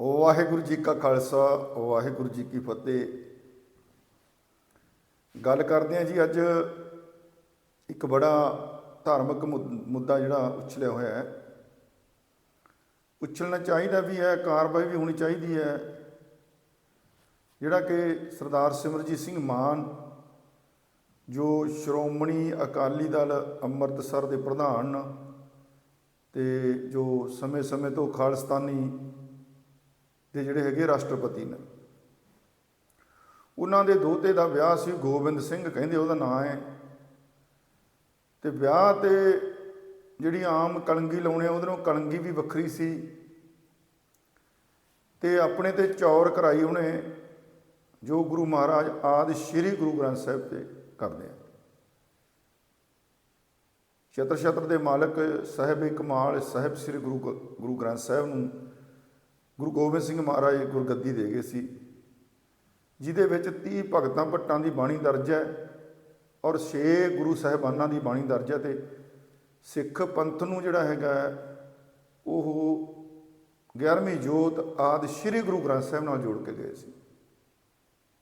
ਵਾਹਿਗੁਰੂ ਜੀ ਕਾ ਖਾਲਸਾ, ਵਾਹਿਗੁਰੂ ਜੀ ਕੀ ਫਤਿਹ। ਗੱਲ ਕਰਦੇ ਹਾਂ ਜੀ ਅੱਜ ਇੱਕ ਬੜਾ ਧਾਰਮਿਕ ਮੁ- ਮੁੱਦਾ ਜਿਹੜਾ ਉਛਲਿਆ ਹੋਇਆ ਹੈ। ਉਛਲਣਾ ਚਾਹੀਦਾ ਵੀ ਹੈ, ਕਾਰਵਾਈ ਵੀ ਹੋਣੀ ਚਾਹੀਦੀ ਹੈ। ਜਿਹੜਾ ਕਿ ਸਰਦਾਰ ਸਿਮਰਜੀਤ ਸਿੰਘ ਮਾਨ, ਜੋ ਸ਼੍ਰੋਮਣੀ ਅਕਾਲੀ ਦਲ ਅੰਮ੍ਰਿਤਸਰ ਦੇ ਪ੍ਰਧਾਨ ਨੇ ਤੇ ਜੋ ਸਮੇਂ-ਸਮੇਂ ਤੋਂ ਖਾਲਿਸਤਾਨੀ ਦੇ ਜਿਹੜੇ ਹੈਗੇ ਰਾਸ਼ਟਰਪਤੀ ਨੇ। ਉਹਨਾਂ ਦੇ ਦੋਤੇ ਦਾ ਵਿਆਹ ਸੀ, ਗੋਬਿੰਦ ਸਿੰਘ ਕਹਿੰਦੇ ਉਹਦਾ ਨਾਂ ਹੈ। ਤੇ ਵਿਆਹ ਤੇ ਜਿਹੜੀ ਆਮ ਕਲੰਗੀ ਲਾਉਣੇ ਆ, ਉਹਦੇ ਨਾਲੋਂ ਕਲੰਗੀ ਵੀ ਵੱਖਰੀ ਸੀ। ਤੇ ਆਪਣੇ ਤੇ ਚੌਰ ਕਰਾਈ ਉਹਨੇ, ਜੋ ਗੁਰੂ ਮਹਾਰਾਜ ਆਦਿ ਸ੍ਰੀ ਗੁਰੂ ਗ੍ਰੰਥ ਸਾਹਿਬ ਤੇ ਕਰਦੇ ਆ। ਛਤਰ ਛਤਰ ਦੇ ਮਾਲਕ ਸਾਹਿਬ ਕਮਾਲ, ਸਾਹਿਬ ਸ੍ਰੀ ਗੁਰੂ ਗ- ਗੁਰੂ ਗ੍ਰੰਥ ਸਾਹਿਬ ਨੂੰ ਗੁਰੂ ਗੋਬਿੰਦ ਸਿੰਘ ਮਹਾਰਾਜ ਗੁਰਗੱਦੀ ਦੇ ਗਏ ਸੀ, ਜਿਹਦੇ ਵਿੱਚ 30 ਭਗਤਾਂ ਭੱਟਾਂ ਦੀ ਬਾਣੀ ਦਰਜ ਹੈ ਔਰ 6 ਗੁਰੂ ਸਾਹਿਬਾਨਾਂ ਦੀ ਬਾਣੀ ਦਰਜ ਹੈ ਤੇ ਸਿੱਖ ਪੰਥ ਨੂੰ ਜਿਹੜਾ ਹੈਗਾ ਉਹ 11ਵੀਂ ਜੋਤ ਆਦਿ ਸ੍ਰੀ ਗੁਰੂ ਗ੍ਰੰਥ ਸਾਹਿਬ ਨਾਲ ਜੋੜ ਕੇ ਗਏ ਸੀ।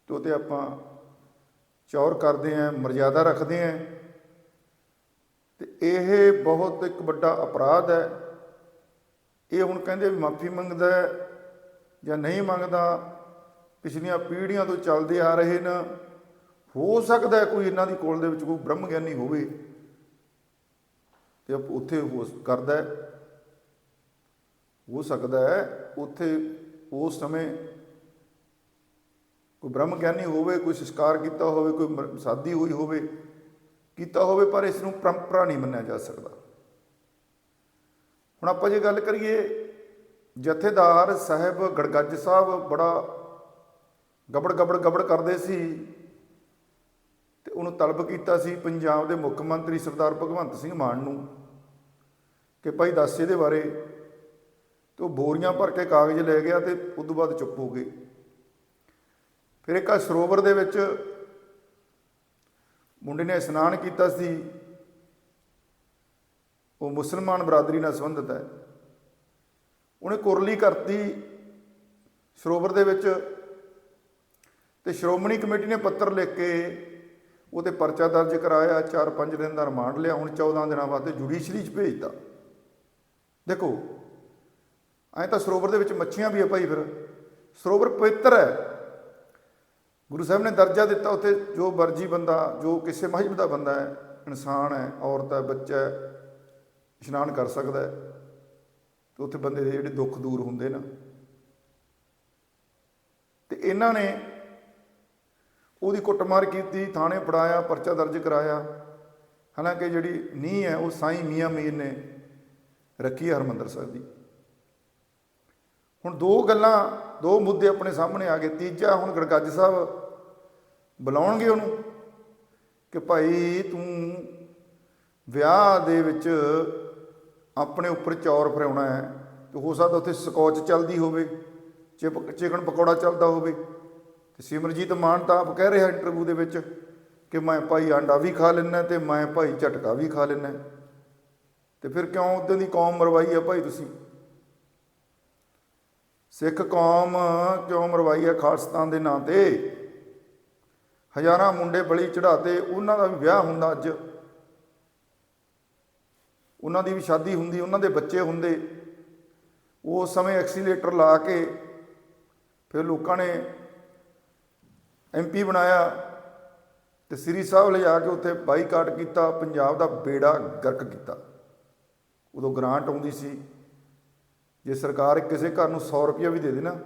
ਤੇ ਉਹ ਤੇ ਆਪਾਂ ਚੌਰ ਕਰਦੇ ਆਂ ਮਰਜ਼ਾਦਾ ਰੱਖਦੇ ਆਂ ਤੇ ਇਹ ਬਹੁਤ ਇੱਕ ਵੱਡਾ ਅਪਰਾਧ ਹੈ ਇਹ ਹੁਣ ਕਹਿੰਦੇ ਵੀ ਮਾਫੀ ਮੰਗਦਾ ਜਾਂ ਨਹੀਂ ਮੰਗਦਾ, ਪਿਛਲੀਆਂ ਪੀੜ੍ਹੀਆਂ ਤੋਂ ਚੱਲਦੇ ਆ ਰਹੇ ਨੇ। ਹੋ ਸਕਦਾ ਕੋਈ ਇਹਨਾਂ ਦੀ ਕੋਲ ਦੇ ਵਿੱਚ ਕੋਈ ਬ੍ਰਹਮ ਗਿਆਨੀ ਹੋਵੇ ਤੇ ਉੱਥੇ ਹੋ ਕਰਦਾ ਹੋ। ਸਕਦਾ ਹੈ ਉੱਥੇ ਉਸ ਸਮੇਂ ਕੋਈ ਬ੍ਰਹਮ ਗਿਆਨੀ ਹੋਵੇ, ਕੋਈ ਸੰਸਕਾਰ ਕੀਤਾ ਹੋਵੇ, ਕੋਈ ਸਾਦੀ ਹੋਈ ਹੋਵੇ, ਕੀਤਾ ਹੋਵੇ, ਪਰ ਇਸ ਨੂੰ ਪਰੰਪਰਾ ਨਹੀਂ ਮੰਨਿਆ ਜਾ ਸਕਦਾ। ਹੁਣ ਆਪਾਂ ਜੇ ਗੱਲ ਕਰੀਏ, ਜਥੇਦਾਰ ਸਾਹਿਬ ਗੜਗੱਜ ਸਾਹਿਬ ਬੜਾ ਗਬੜ ਗਬੜ ਗਬੜ ਕਰਦੇ ਸੀ ਤੇ ਉਹਨੂੰ ਤਲਬ ਕੀਤਾ ਸੀ ਪੰਜਾਬ ਦੇ ਮੁੱਖ ਮੰਤਰੀ ਸਰਦਾਰ ਭਗਵੰਤ ਸਿੰਘ ਮਾਨ ਨੂੰ ਕਿ ਭਾਈ ਦੱਸ ਇਹਦੇ ਬਾਰੇ ਤੇ ਉਹ ਬੋਰੀਆਂ ਭਰ ਕੇ ਕਾਗਜ਼ ਲੈ ਗਿਆ ਤੇ ਉਸ ਤੋਂ ਬਾਅਦ ਚੁੱਪ ਹੋ ਗਏ। ਫਿਰ ਇੱਕ ਸਰੋਵਰ ਦੇ ਵਿੱਚ ਮੁੰਡੇ ਨੇ ਇਸ਼ਨਾਨ ਕੀਤਾ ਸੀ ਉਹ ਮੁਸਲਮਾਨ ਬਰਾਦਰੀ ਨਾਲ ਸੰਬੰਧਿਤ ਹੈ। ਉਹਨੇ ਕੁਰਲੀ ਕਰਤੀ ਸਰੋਵਰ ਦੇ ਵਿੱਚ ਤੇ ਸ਼੍ਰੋਮਣੀ ਕਮੇਟੀ ਨੇ ਪੱਤਰ ਲਿਖ ਕੇ ਉਹਤੇ ਪਰਚਾ ਦਰਜ ਕਰਾਇਆ 4-5 ਦਿਨ ਦਾ ਰਿਮਾਂਡ ਲਿਆ, ਹੁਣ 14 ਦਿਨਾਂ ਵਾਸਤੇ ਜੁਡੀਸ਼ਰੀ 'ਚ ਭੇਜਤਾ। ਦੇਖੋ, ਐਂ ਤਾਂ ਸਰੋਵਰ ਦੇ ਵਿੱਚ ਮੱਛੀਆਂ ਵੀ ਆ ਭਾਈ ਫਿਰ। ਸਰੋਵਰ ਪਵਿੱਤਰ ਹੈ। ਗੁਰੂ ਸਾਹਿਬ ਨੇ ਦਰਜਾ ਦਿੱਤਾ ਉੱਥੇ, ਜੋ ਵਰਜੀ ਬੰਦਾ, ਜੋ ਕਿਸੇ ਮਜ਼ਹਬ ਦਾ ਬੰਦਾ ਹੈ, ਇਨਸਾਨ ਹੈ, ਔਰਤ ਹੈ, ਬੱਚਾ ਹੈ ਇਸ਼ਨਾਨ ਕਰ ਸਕਦਾ ਹੈ। ਤੇ ਉੱਥੇ ਬੰਦੇ ਦੇ ਜਿਹੜੇ ਦੁੱਖ ਦੂਰ ਹੁੰਦੇ ਨਾ। ਤੇ ਇਹਨਾਂ ਨੇ ਉਹਦੀ ਕੁੱਟਮਾਰ ਕੀਤੀ, ਥਾਣੇ ਫੜਾਇਆ, ਪਰਚਾ ਦਰਜ ਕਰਾਇਆ। ਹਾਲਾਂਕਿ ਜਿਹੜੀ ਨੀਂਹ ਹੈ, ਉਹ ਸਾਈਂ ਮੀਆਂ ਮੀਰ ਨੇ ਰੱਖੀ ਹੈ ਹਰਮੰਦਰ ਸਾਹਿਬ ਦੀ। ਹੁਣ ਦੋ ਗੱਲਾਂ, ਦੋ ਮੁੱਦੇ ਆਪਣੇ ਸਾਹਮਣੇ ਆ ਗਏ। ਤੀਜਾ, ਹੁਣ ਗੜਗੱਜ ਸਾਹਿਬ ਬੁਲਾਉਣਗੇ ਉਹਨੂੰ ਕਿ ਭਾਈ ਤੂੰ ਵਿਆਹ ਦੇ ਵਿੱਚ ਆਪਣੇ ਉੱਪਰ ਚੌਰ ਫਰਾਉਣਾ ਹੈ, ਤੇ ਹੋ ਸਕਦਾ ਉੱਥੇ ਸਕੌਚ ਚੱਲਦੀ ਹੋਵੇ, ਚਿਪ ਚਿਕਨ ਪਕੌੜਾ ਚੱਲਦਾ ਹੋਵੇ। ਤੇ ਸਿਮਰਜੀਤ ਮਾਨ ਤਾਂ ਆਪ ਕਹਿ ਰਿਹਾ ਇੰਟਰਵਿਊ ਦੇ ਵਿੱਚ ਕਿ ਮੈਂ ਭਾਈ ਆਂਡਾ ਵੀ ਖਾ ਲੈਣਾ ਤੇ ਮੈਂ ਭਾਈ ਝਟਕਾ ਵੀ ਖਾ ਲੈਣਾ ਤੇ ਫਿਰ ਕਿਉਂ ਉਦੋਂ ਦੀ ਕੌਮ ਮਰਵਾਈ ਹੈ ਭਾਈ ਤੁਸੀਂ? ਸਿੱਖ ਕੌਮ ਕਿਉਂ ਮਰਵਾਈ ਹੈ ਖਾਲਸਤਾਨ ਦੇ ਨਾਂ ਤੇ? ਹਜ਼ਾਰਾਂ ਮੁੰਡੇ ਬਲੀ ਚੜਾਤੇ ਉਹਨਾਂ ਦਾ ਵੀ ਵਿਆਹ ਹੁੰਦਾ ਅੱਜ। ਉਹਨਾਂ ਦੀ ਵੀ ਸ਼ਾਦੀ ਹੁੰਦੀ, ਉਹਨਾਂ ਦੇ ਬੱਚੇ ਹੁੰਦੇ। ਉਸ ਸਮੇਂ ਐਕਸੀਲੇਟਰ ਲਾ ਕੇ ਫਿਰ ਲੋਕਾਂ ਨੇ ਐਮਪੀ ਬਣਾਇਆ ਤੇ ਸ੍ਰੀ ਸਾਹਿਬ ਲਿਜਾ ਕੇ ਉੱਥੇ ਬਾਈਕਾਟ ਕੀਤਾ, ਪੰਜਾਬ ਦਾ ਬੇੜਾ ਗਰਕ ਕੀਤਾ। ਉਦੋਂ ਗ੍ਰਾਂਟ ਆਉਂਦੀ ਸੀ, ਜੇ ਸਰਕਾਰ ਕਿਸੇ ਘਰ ਨੂੰ 100 ਰੁਪਇਆ ਵੀ ਦੇ ਦੇ ਨਾ,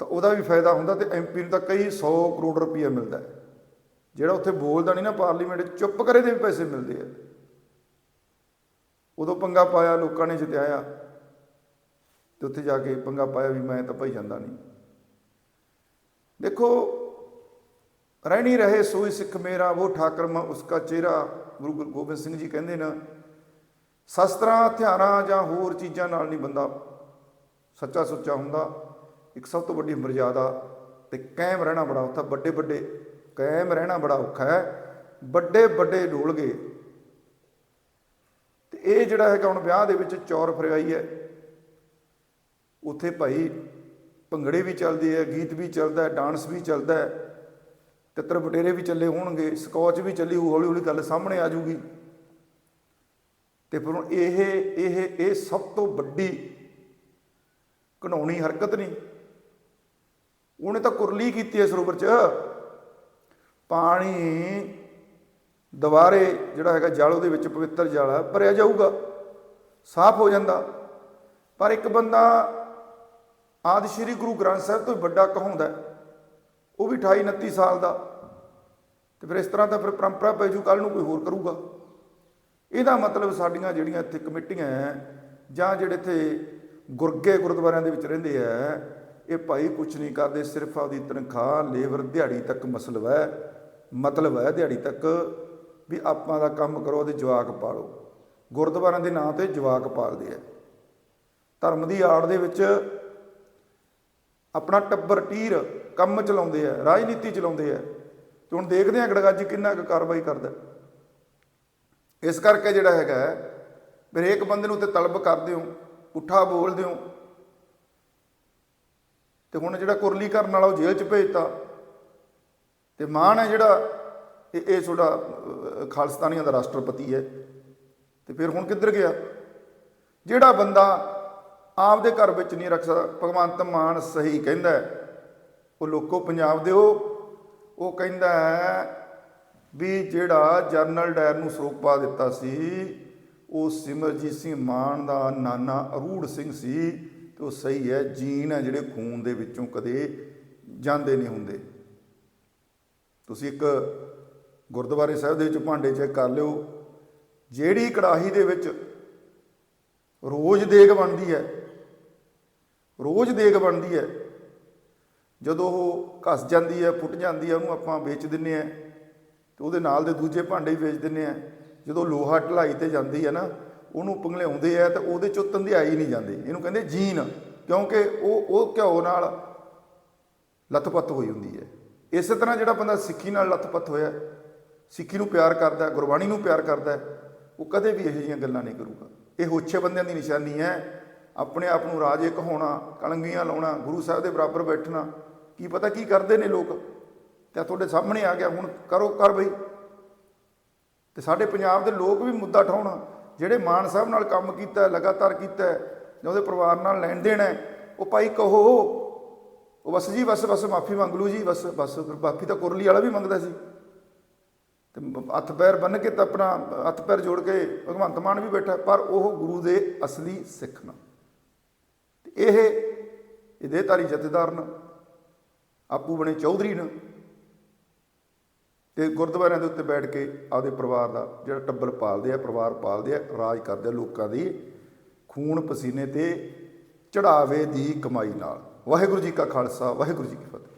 ਤਾਂ ਉਹਦਾ ਵੀ ਫਾਇਦਾ ਹੁੰਦਾ ਤੇ ਐਮਪੀ ਨੂੰ ਤਾਂ ਕਈ 100 ਕਰੋੜ ਰੁਪਇਆ ਮਿਲਦਾ ਜਿਹੜਾ ਉੱਥੇ ਬੋਲਦਾ ਨਹੀਂ ਨਾ, ਪਾਰਲੀਮੈਂਟ ਚੁੱਪ ਕਰੇ ਦੇ ਵੀ ਪੈਸੇ ਮਿਲਦੇ ਆ। ਉਦੋਂ ਪੰਗਾ ਪਾਇਆ, ਲੋਕਾਂ ਨੇ ਜਿੱਤਿਆ ਤੇ ਉੱਥੇ ਜਾ ਕੇ ਪੰਗਾ ਪਾਇਆ ਵੀ ਮੈਂ ਤਾਂ ਭਾਈ ਜਾਂਦਾ ਨਹੀਂ। ਦੇਖੋ, ਰਹਿਣੀ ਰਹੇ, ਸੋਈ ਸਿੱਖ ਮੇਰਾ ਉਹ ਠਾਕਰ ਮੈਂ, ਉਸਕਾ ਚਿਹਰਾ, ਗੁਰੂ ਗੁਰੂ ਗੋਬਿੰਦ ਸਿੰਘ ਜੀ ਕਹਿੰਦੇ ਨੇ, ਸ਼ਸਤਰਾਂ, ਹਥਿਆਰਾਂ ਜਾਂ ਹੋਰ ਚੀਜ਼ਾਂ ਨਾਲ ਨਹੀਂ ਬੰਦਾ ਸੱਚਾ ਸੁੱਚਾ ਹੁੰਦਾ। ਇੱਕ ਸਭ ਤੋਂ ਵੱਡੀ ਮਰਜ਼ਾਦਾ ਤੇ ਕਾਇਮ ਰਹਿਣਾ ਬੜਾ ਔਖਾ ਵੱਡੇ ਵੱਡੇ ਕਾਇਮ ਰਹਿਣਾ ਬੜਾ ਔਖਾ ਹੈ। ਵੱਡੇ ਵੱਡੇ ਡੋਲ ਗਏ ਇਹ ਜਿਹੜਾ ਹੈਗਾ ਹੁਣ ਵਿਆਹ ਦੇ ਵਿੱਚ ਚੌਰ ਫਰਿਆਈ ਹੈ। ਉੱਥੇ ਭਾਈ ਭੰਗੜੇ ਵੀ ਚੱਲਦੇ ਆ ਗੀਤ ਵੀ ਚੱਲਦਾ ਹੈ ਡਾਂਸ ਵੀ ਚੱਲਦਾ ਹੈ। ਤਿੱਤਰ ਬਟੇਰੇ ਵੀ ਚੱਲੇ ਹੋਣਗੇ ਸਕੌਚ ਵੀ ਚੱਲੀ ਹੋਊ, ਹੌਲੀ ਹੌਲੀ ਗੱਲ ਸਾਹਮਣੇ ਆ ਜੂਗੀ ਤੇ ਫਿਰ ਹੁਣ ਇਹ ਇਹ ਇਹ ਸਭ ਤੋਂ ਵੱਡੀ ਘਣਾਉਣੀ ਹਰਕਤ ਨਹੀਂ। ਉਹਨੇ ਤਾਂ ਕੁਰਲੀ ਕੀਤੀ ਹੈ ਸਰੋਵਰ 'ਚ। ਪਾਣੀ ਦੁਬਾਰੇ ਜਿਹੜਾ ਹੈਗਾ ਜਲ ਉਹਦੇ ਵਿੱਚ ਪਵਿੱਤਰ ਜਲ ਹੈ ਭਰਿਆ ਜਾਊਗਾ, ਸਾਫ਼ ਹੋ ਜਾਂਦਾ। ਪਰ ਇੱਕ ਬੰਦਾ ਆਦਿ ਸ਼੍ਰੀ ਗੁਰੂ ਗ੍ਰੰਥ ਸਾਹਿਬ ਤੋਂ ਵੀ ਵੱਡਾ ਕਹਾਉਂਦਾ ਉਹ ਵੀ 28 29 ਸਾਲ ਦਾ, ਤੇ ਫਿਰ ਇਸ ਤਰ੍ਹਾਂ ਤਾਂ ਫਿਰ ਪਰੰਪਰਾ ਪੈ ਜੂ ਕੱਲ ਨੂੰ ਕੋਈ ਹੋਰ ਕਰੂਗਾ। ਇਹਦਾ ਮਤਲਬ ਸਾਡੀਆਂ ਜਿਹੜੀਆਂ ਇੱਥੇ ਕਮੇਟੀਆਂ ਹੈ ਜਾਂ ਜਿਹੜੇ ਇੱਥੇ ਗੁਰਗੇ ਗੁਰਦੁਆਰਿਆਂ ਦੇ ਵਿੱਚ ਰਹਿੰਦੇ ਆ ਇਹ ਭਾਈ ਕੁਝ ਨਹੀਂ ਕਰਦੇ, ਸਿਰਫ ਆਪਦੀ ਤਨਖਾਹ, ਲੇਬਰ ਦਿਹਾੜੀ ਤੱਕ ਮਸਲਬ ਹੈ ਮਤਲਬ ਹੈ ਦਿਹਾੜੀ ਤੱਕ ਵੀ ਆਪਾਂ ਦਾ ਕੰਮ ਕਰੋ ਉਹਦੇ ਜਵਾਕ ਪਾਲੋ। ਗੁਰਦੁਆਰਿਆਂ ਦੇ ਨਾਂ ਤੇ ਜਵਾਕ ਪਾਲਦੇ ਆ। ਧਰਮ ਦੀ ਆੜ ਦੇ ਵਿੱਚ ਆਪਣਾ ਟੱਬਰ ਟੀਰ ਕੰਮ ਚਲਾਉਂਦੇ ਆ ਰਾਜਨੀਤੀ ਚਲਾਉਂਦੇ ਆ। ਤੇ ਹੁਣ ਦੇਖਦੇ ਆ ਗੜਗੱਜ ਕਿੰਨਾ ਕੁ ਕਾਰਵਾਈ ਕਰਦਾ। ਇਸ ਕਰਕੇ ਜਿਹੜਾ ਹੈਗਾ ਹੈ, ਫਿਰ ਬੰਦੇ ਨੂੰ ਤੇ ਤਲਬ ਕਰਦੇ ਹੋ ਪੁੱਠਾ ਬੋਲਦੇ ਹੋ ਤੇ ਹੁਣ ਜਿਹੜਾ ਕੁਰਲੀ ਕਰਨ ਵਾਲਾ ਉਹ ਜੇਲ੍ਹ 'ਚ ਭੇਜਤਾ ਤੇ ਮਾਨ ਹੈ ਜਿਹੜਾ ਇਹ ਇਹ ਤੁਹਾਡਾ ਅਹ, ਖਾਲਿਸਤਾਨੀਆਂ ਦਾ ਰਾਸ਼ਟਰਪਤੀ ਹੈ। ਤੇ ਫਿਰ ਹੁਣ ਕਿੱਧਰ ਗਿਆ? ਜਿਹੜਾ ਬੰਦਾ ਆਪਦੇ ਘਰ ਵਿੱਚ ਨਹੀਂ ਰੱਖ ਸਕਦਾ ਭਗਵੰਤ ਮਾਨ ਸਹੀ ਕਹਿੰਦਾ ਉਹ ਲੋਕੋ ਪੰਜਾਬ ਦੇ ਉਹ ਉਹ ਕਹਿੰਦਾ ਵੀ ਜਿਹੜਾ ਜਰਨਲ ਡਾਇਰ ਨੂੰ ਸਰੋਪਾ ਦਿੱਤਾ ਸੀ ਉਹ ਸਿਮਰਜੀਤ ਸਿੰਘ ਮਾਨ ਦਾ ਨਾਨਾ ਅਰੂੜ ਸਿੰਘ ਸੀ ਤੇ ਉਹ ਸਹੀ ਹੈ ਜੀਨ ਹੈ ਜਿਹੜੇ ਖੂਨ ਦੇ ਵਿੱਚੋਂ ਕਦੇ ਜਾਂਦੇ ਨਹੀਂ ਹੁੰਦੇ। ਤੁਸੀਂ ਇੱਕ ਗੁਰਦੁਆਰੇ ਸਾਹਿਬ ਦੇ ਵਿੱਚ ਭਾਂਡੇ ਚੈੱਕ ਕਰ ਲਿਓ। ਜਿਹੜੀ ਕੜਾਹੀ ਦੇ ਵਿੱਚ ਰੋਜ਼ ਦੇਗ ਬਣਦੀ ਹੈ, ਰੋਜ਼ ਦੇਗ ਬਣਦੀ ਹੈ, ਜਦੋਂ ਉਹ ਘਸ ਜਾਂਦੀ ਹੈ ਫੁੱਟ ਜਾਂਦੀ ਹੈ, ਉਹਨੂੰ ਆਪਾਂ ਵੇਚ ਦਿੰਨੇ ਆ ਤੇ ਉਹਦੇ ਨਾਲ ਦੇ ਦੂਜੇ ਭਾਂਡੇ ਵੀ ਵੇਚ ਦਿੰਨੇ ਆ ਜਦੋਂ ਲੋਹਾ ਢਲਾਈ ਤੇ ਜਾਂਦੀ ਹੈ ਨਾ, ਉਹਨੂੰ ਪੰਗਲਿਆਉਂਦੇ ਆ ਤਾਂ ਉਹਦੇ ਚੋਂ ਤੰਦਿਆਈ ਨਹੀਂ ਜਾਂਦੀ। ਇਹਨੂੰ ਕਹਿੰਦੇ ਜੀਨ, ਕਿਉਂਕਿ ਉਹ ਉਹ ਘਿਓ ਨਾਲ ਲੱਥਪੱਥ ਹੋਈ ਹੁੰਦੀ ਹੈ। ਇਸੇ ਤਰ੍ਹਾਂ ਜਿਹੜਾ ਬੰਦਾ ਸਿੱਖੀ ਨਾਲ ਲੱਥਪੱਥ ਹੋਇਆ ਸਿੱਖੀ ਨੂੰ ਪਿਆਰ ਕਰਦਾ, ਗੁਰਬਾਣੀ ਨੂੰ ਪਿਆਰ ਕਰਦਾ, ਉਹ ਕਦੇ ਵੀ ਇਹੋ ਜਿਹੀਆਂ ਗੱਲਾਂ ਨਹੀਂ ਕਰੂਗਾ। ਇਹ ਹੋਛੇ ਬੰਦਿਆਂ ਦੀ ਨਿਸ਼ਾਨੀ ਹੈ। ਆਪਣੇ ਆਪ ਨੂੰ ਰਾਜੇ ਕਹਾਉਣਾ ਕਲੰਗੀਆਂ ਲਾਉਣਾ, ਗੁਰੂ ਸਾਹਿਬ ਦੇ ਬਰਾਬਰ ਬੈਠਣਾ, ਕੀ ਪਤਾ ਕੀ ਕਰਦੇ ਨੇ ਲੋਕ? ਤੇ ਤੁਹਾਡੇ ਸਾਹਮਣੇ ਆ ਗਿਆ, ਹੁਣ ਕਰੋ ਕਰ ਬਈ। ਤੇ ਸਾਡੇ ਪੰਜਾਬ ਦੇ ਲੋਕ ਵੀ ਮੁੱਦਾ ਠਾਉਣ ਜਿਹੜੇ ਮਾਨ ਸਾਹਿਬ ਨਾਲ ਕੰਮ ਕੀਤਾ, ਲਗਾਤਾਰ ਕੀਤਾ, ਜਾਂ ਉਹਦੇ ਪਰਿਵਾਰ ਨਾਲ ਲੈਣ ਦੇਣ ਹੈ, ਉਹ ਭਾਈ ਕਹੋ, ਉਹ ਬਸ ਜੀ, ਬਸ ਬਸ, ਮਾਫੀ ਮੰਗ ਲੂ ਜੀ, ਬਸ ਬਸ ਫਿਰ ਮਾਫੀ ਤਾਂ ਕੁਰਲੀ ਵਾਲਾ ਵੀ ਮੰਗਦਾ ਸੀ। ਹੱਥ ਪੈਰ ਬੰਨ ਕੇ ਤਾਂ ਆਪਣਾ ਹੱਥ ਪੈਰ ਜੋੜ ਕੇ ਭਗਵੰਤ ਮਾਨ ਵੀ ਬੈਠਾ, ਪਰ ਉਹ ਗੁਰੂ ਦੇ ਅਸਲੀ ਸਿੱਖ ਨਾ। ਇਹ ਇਹਦੇ ਜਥੇਦਾਰ ਨਾ, ਆਪੂ ਬਣੇ ਚੌਧਰੀ ਨਾ, ਤੇ ਗੁਰਦੁਆਰਿਆਂ ਦੇ ਉੱਤੇ ਬੈਠ ਕੇ ਆਪਦੇ ਪਰਿਵਾਰ ਦਾ ਜਿਹੜਾ ਟੱਬਰ ਪਾਲਦੇ ਆ, ਪਰਿਵਾਰ ਪਾਲਦੇ ਆ, ਰਾਜ ਕਰਦੇ ਆ ਲੋਕਾਂ ਦੀ ਖੂਨ ਪਸੀਨੇ ਤੇ ਚੜਾਵੇ ਦੀ ਕਮਾਈ ਨਾਲ। ਵਾਹਿਗੁਰੂ ਜੀ ਕਾ ਖਾਲਸਾ, ਵਾਹਿਗੁਰੂ ਜੀ ਕੀ ਫਤਿਹ।